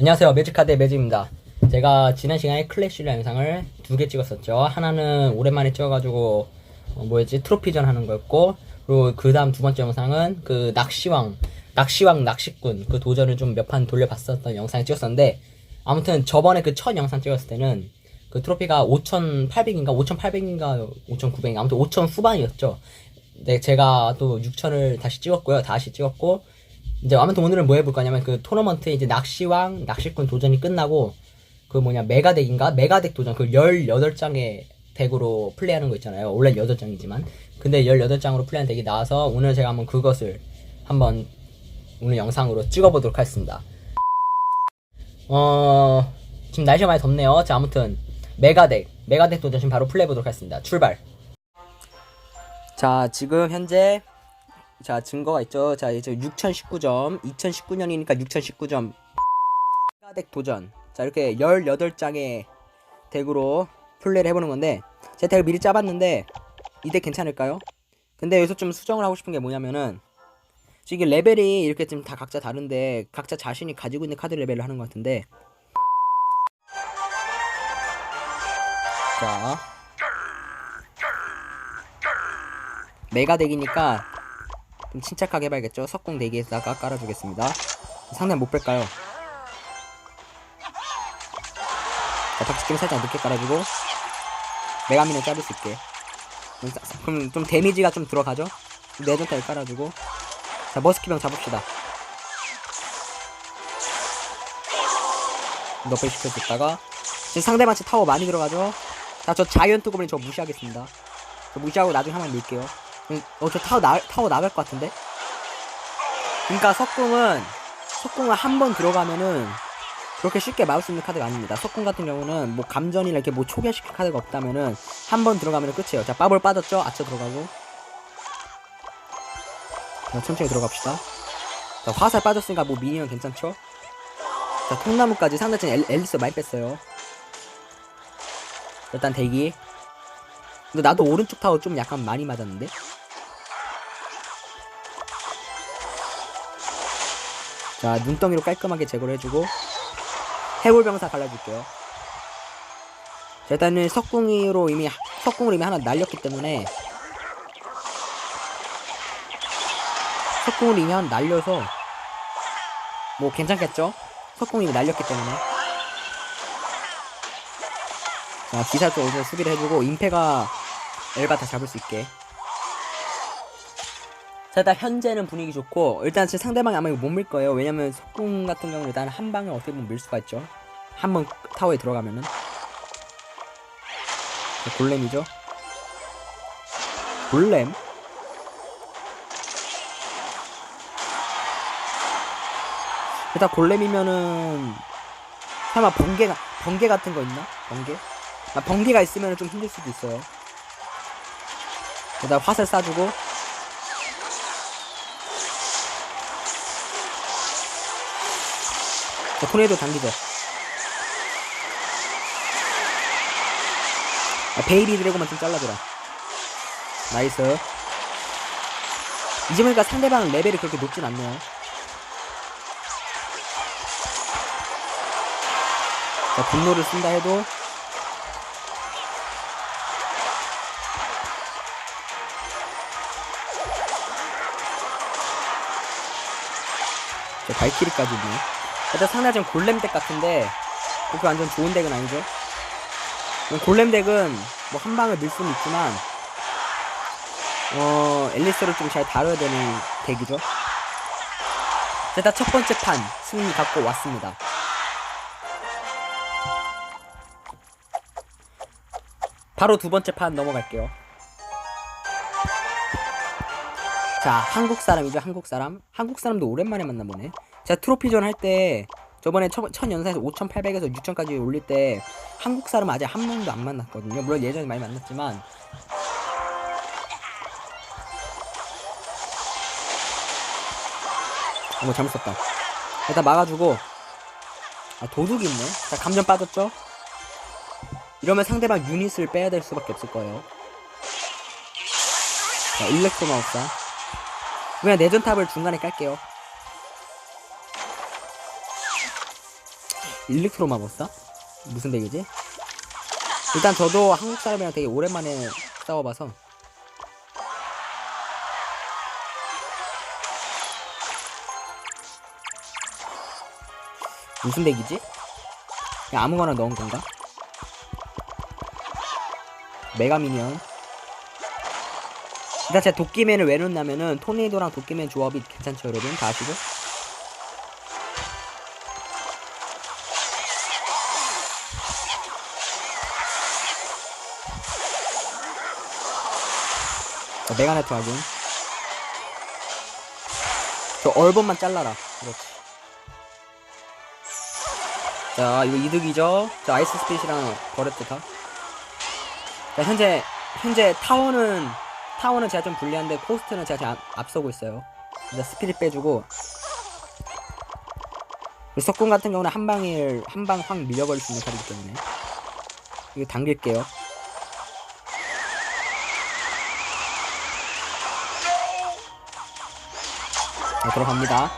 안녕하세요. 매직카드의 매직입니다. 제가 지난 시간에 클래시라 영상을 두 개 찍었었죠. 하나는 오랜만에 찍어가지고 어, 뭐였지 트로피전 하는 거였고 그리고 그 다음 두 번째 영상은 그 낚시왕 낚시왕 낚시꾼 그 도전을 좀 몇 판 돌려봤었던 영상을 찍었었는데 아무튼 저번에 그 첫 영상 찍었을 때는 그 트로피가 5,800인가 5,800인가 5,900인가 아무튼 5,000 후반이었죠. 네, 제가 또 6,000을 다시 찍었고요. 다시 찍었고 이제 아무튼 오늘은 뭐 해볼 거냐면 그 토너먼트 이제 낚시왕 낚시꾼 도전이 끝나고 그 뭐냐 메가덱인가? 메가덱 도전. 그 18장의 덱으로 플레이하는 거 있잖아요. 원래 8장이지만. 근데 18장으로 플레이하는 덱이 나와서 오늘 제가 한번 그것을 한번 오늘 영상으로 찍어보도록 하겠습니다. 어 지금 날씨가 많이 덥네요. 자 아무튼 메가덱. 메가덱 도전 지금 바로 플레이해보도록 하겠습니다. 출발. 자 지금 현재 자 증거가 있죠. 자 이제 6019점 2019년이니까 6019점 덱 도전. 자 이렇게 18장의 덱으로 플레이를 해보는 건데 제 덱을 미리 짜봤는데 이 덱 괜찮을까요? 근데 여기서 좀 수정을 하고 싶은 게 뭐냐면은 지금 레벨이 이렇게 지금 다 각자 다른데 각자 자신이 가지고 있는 카드 레벨을 하는 것 같은데 자 메가 덱이니까 좀 침착하게 해봐야겠죠. 석궁 대기에다가 깔아주겠습니다. 상대 못 뺄까요? 자, 닥치낌 살짝 늦게 깔아주고 메가민을 자를 수 있게. 그럼 좀 데미지가 좀 들어가죠? 내전타를 깔아주고 자 머스키병 잡읍시다. 너플 시켜줬다가 지금 상대방 지 타워 많이 들어가죠? 자 저 자이언트 고블린 저 무시하겠습니다. 저 무시하고 나중에 한 번 밀게요. 어, 저 타워 나, 타워 나갈 것 같은데? 그니까 석궁은, 석궁을 한번 들어가면은, 그렇게 쉽게 막을 수 있는 카드가 아닙니다. 석궁 같은 경우는, 뭐, 감전이나 이렇게 뭐, 초기화시킬 카드가 없다면은, 한 번 들어가면은 끝이에요. 자, 빠볼 빠졌죠? 아쳐 들어가고. 자, 천천히 들어갑시다. 자, 화살 빠졌으니까 뭐, 미니언 괜찮죠? 자, 통나무까지 상대팀 앨, 앨리스 많이 뺐어요. 일단 대기. 근데 나도 오른쪽 타워 좀 약간 많이 맞았는데? 자, 눈덩이로 깔끔하게 제거를 해주고, 해골병사 갈라줄게요. 자, 일단은 석궁으로 이미, 석궁으로 이미 하나 날렸기 때문에, 석궁으로 이미 하나 날려서, 뭐 괜찮겠죠? 석궁이 이미 날렸기 때문에. 자, 기사 쪽 오늘 수비를 해주고, 임페가 엘바 다 잡을 수 있게. 자, 일단 현재는 분위기 좋고 일단 제 상대방이 아마 이거 못 밀 거예요. 왜냐면 속궁 같은 경우는 일단 한 방을 어떻게 보면 밀 수가 있죠. 한 번 타워에 들어가면은 자, 골렘이죠. 골렘? 일단 골렘이면은 설마 번개가 번개 같은 거 있나? 번개? 나 번개가 있으면 좀 힘들 수도 있어요. 일단 화살 쏴주고 자, 토네이도 당기죠. 아, 베이비 드래곤만 좀 잘라줘라. 나이스. 이제 보니까 상대방 레벨이 그렇게 높진 않네요. 자, 분노를 쓴다 해도 저 발키리까지 있네. 일단 상대가 지금 골렘 덱 같은데 그렇게 완전 좋은 덱은 아니죠. 골렘 덱은 뭐 한 방을 밀 수는 있지만 어 앨리스를 좀 잘 다뤄야 되는 덱이죠. 자, 일단 첫 번째 판 승리 갖고 왔습니다. 바로 두 번째 판 넘어갈게요. 자, 한국 사람이죠, 한국 사람. 한국 사람도 오랜만에 만나보네. 제가 트로피전 할 때, 저번에 첫, 첫 연사에서 5,800에서 6,000까지 올릴 때, 한국 사람 아직 한 명도 안 만났거든요. 물론 예전에 많이 만났지만. 어머, 잘못 썼다. 일단 막아주고, 아, 도둑이 있네. 자, 감전 빠졌죠? 이러면 상대방 유닛을 빼야 될 수밖에 없을 거예요. 자, 일렉트로 마우스다. 그냥 내전탑을 중간에 깔게요. 일렉트로 마법사? 무슨 덱이지? 일단 저도 한국 사람이랑 되게 오랜만에 싸워봐서 무슨 덱이지? 그냥 아무거나 넣은 건가? 메가미니언 일단 제가 도끼맨을 왜 넣냐면은 토네이도랑 도끼맨 조합이 괜찮죠 여러분 다 아시죠? 자, 메가네트 확인. 저 얼번만 잘라라. 그렇지. 자 이거 이득이죠? 자 아이스 스피시랑 버레트 다 자, 현재 현재 타워는 타워는 제가 좀 불리한데 코스트는 제가 좀 앞, 앞서고 있어요. 이제 스피릿 빼주고. 이 석궁 같은 경우는 한 방에 한방 확 밀려버릴 수 있는 카드이기 때문에. 이거 당길게요. 자, 들어갑니다.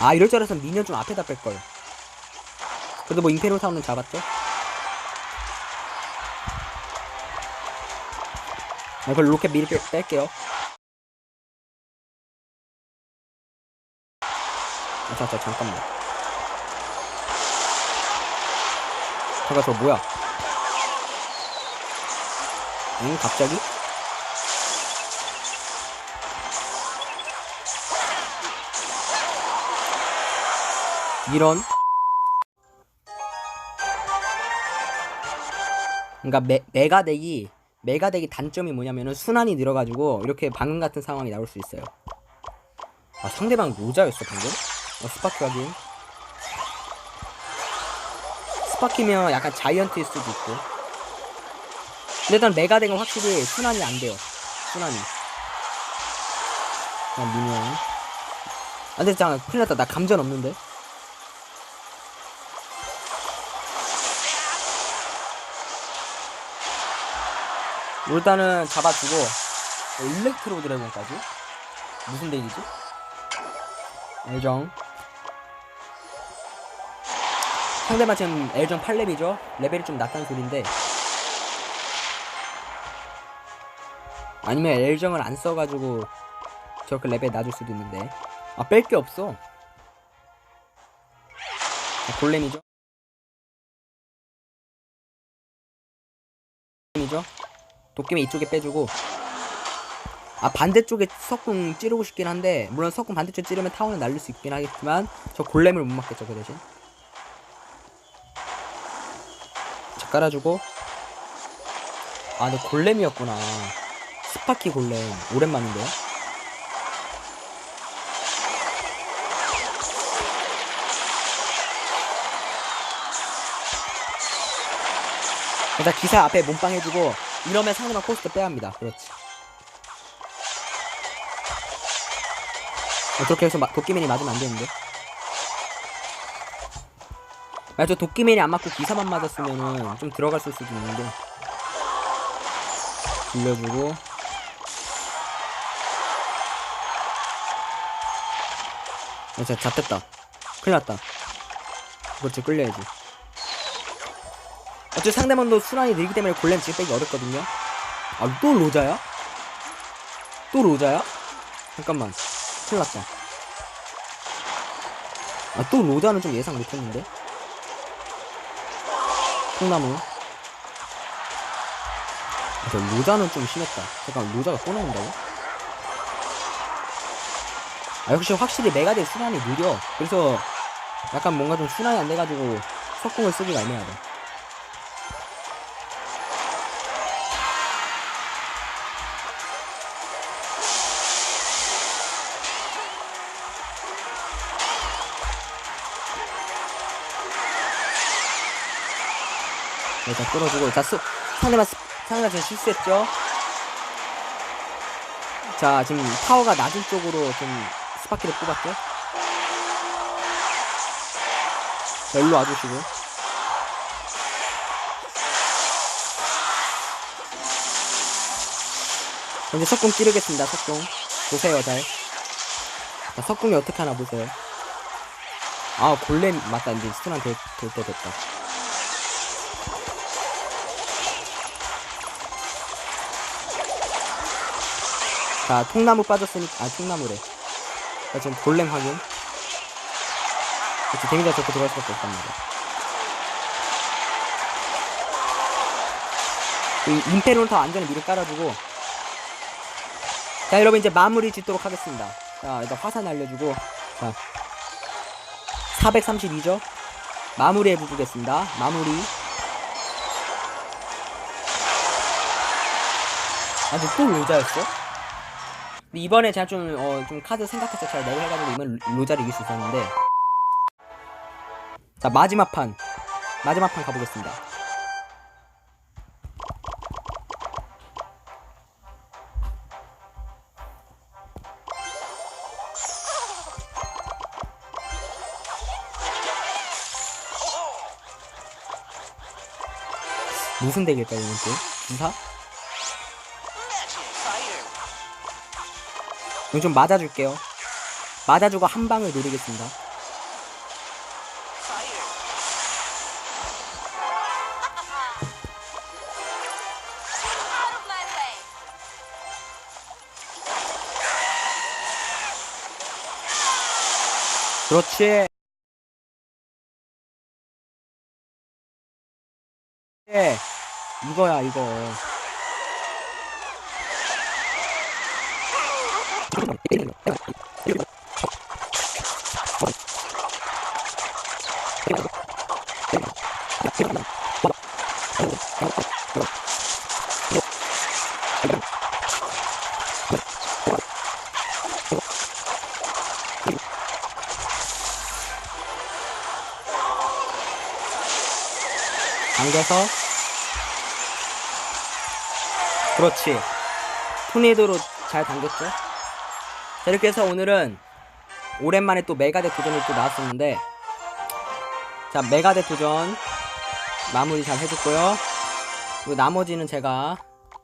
아 이럴 줄 알았으면 미니언 좀 앞에다 뺄걸. 그래도 뭐 임페리얼 타운은 잡았죠? 아, 그걸 로켓 미리 빼, 뺄게요. 아, 자, 자, 잠깐만. 잠깐, 저 뭐야? 응, 갑자기? 이런. 그러니까 메, 메가덱이 메가덱이 단점이 뭐냐면은 순환이 늘어가지고 이렇게 방금 같은 상황이 나올 수 있어요. 아 상대방 로자였어 방금? 어, 스파키 확인. 스파키면 약간 자이언트일 수도 있고. 근데 일단 메가덱은 확실히 순환이 안 돼요. 순환이. 그냥 미니언. 아 근데 잠깐 큰일 났다. 나 감전 없는데? 일단은 잡아주고 어, 일렉트로 드래곤까지 무슨 덱이지? 엘정 상대방 지금 엘정 8렙이죠? 레벨이 좀 낮다는 소린데 아니면 엘정을 안 써가지고 저렇게 레벨 낮을 수도 있는데 아 뺄 게 없어 아, 골렘이죠? 골렘이죠? 도끼면 이쪽에 빼주고. 아 반대쪽에 석궁 찌르고 싶긴 한데 물론 석궁 반대쪽 찌르면 타워는 날릴 수 있긴 하겠지만 저 골렘을 못 맞겠죠 그 대신. 자 깔아주고. 아 근데 골렘이었구나. 스파키 골렘. 오랜만인데요? 일단 기사 앞에 몸빵 해주고 이러면 상대방 코스트 빼야 합니다. 그렇지. 어, 그렇게 해서 마, 도끼맨이 맞으면 안 되는데. 만약 저 도끼맨이 안 맞고 기사만 맞았으면은 좀 들어갈 수도 있는데. 돌려주고. 어, 진짜 잡혔다. 큰일 났다. 그렇지, 끌려야지. 어차피 상대방도 순환이 늘기 때문에 골렘 지금 빼기 어렵거든요. 아, 또 로자야? 또 로자야? 잠깐만. 큰일 났다. 아, 또 로자는 좀 예상 못했는데? 통나무. 아, 저 로자는 좀 심했다. 잠깐, 로자가 또 나온다고? 아, 역시 확실히 메가드 순환이 느려. 그래서 약간 뭔가 좀 순환이 안 돼가지고 석궁을 쓰기가 애매하다. 일단 끌어주고 자 수, 상대방 스- 상대방 지금 실수했죠 자 지금 타워가 낮은 쪽으로 좀 스파키를 뽑았죠 자 일로 와주시고 이제 석궁 찌르겠습니다 석궁 보세요 잘 자, 석궁이 어떻게 하나 보세요. 아, 골렘, 맞다. 이제 스톤한 될, 될때 됐다. 자, 통나무 빠졌으니까, 아, 통나무래. 자, 지금 골렘 확인. 그렇지, 데미지가 좋고 들어갈 수밖에 없단 말이야. 더 안전에 미리 깔아주고. 자, 여러분, 이제 마무리 짓도록 하겠습니다. 자, 일단 화산 알려주고. 자, 432죠? 마무리 해보겠습니다. 마무리. 아, 근데 또 로자였어? 근데 이번에 제가 좀, 어, 좀 카드 생각해서 잘 내고 해가지고 이번 로자를 이길 수 있었는데. 자, 마지막 판. 마지막 판 가보겠습니다. 무슨 덱일까요, 이번 또? 주사? 이건 좀 맞아줄게요. 맞아주고 한 방을 노리겠습니다. 그렇지. 예, 이거야 이거. 당겨서. 그렇지. 토네이도로 잘 당겼죠 자 이렇게 해서 오늘은 오랜만에 또 메가덱 도전이 또 나왔었는데 자 메가덱 도전 마무리 잘 해줬고요. 그리고 나머지는 제가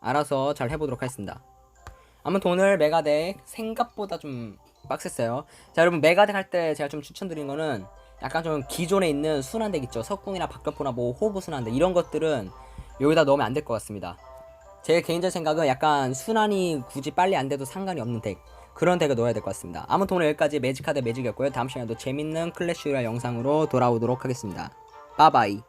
알아서 잘 해보도록 하겠습니다. 아무튼 오늘 메가덱 생각보다 좀 빡셌어요. 자 여러분 메가덱 할 때 제가 좀 추천드린 거는 약간 좀 기존에 있는 순환덱 있죠? 석궁이나 박격포나 뭐 호부 순환덱 이런 것들은 여기다 넣으면 안 될 것 같습니다. 제 개인적 생각은 약간 순환이 굳이 빨리 안 돼도 상관이 없는 덱 그런 덱을 넣어야 될 것 같습니다. 아무튼 오늘 여기까지 매직카드 매직이었고요. 다음 시간에도 재밌는 클래시 라 영상으로 돌아오도록 하겠습니다. 빠바이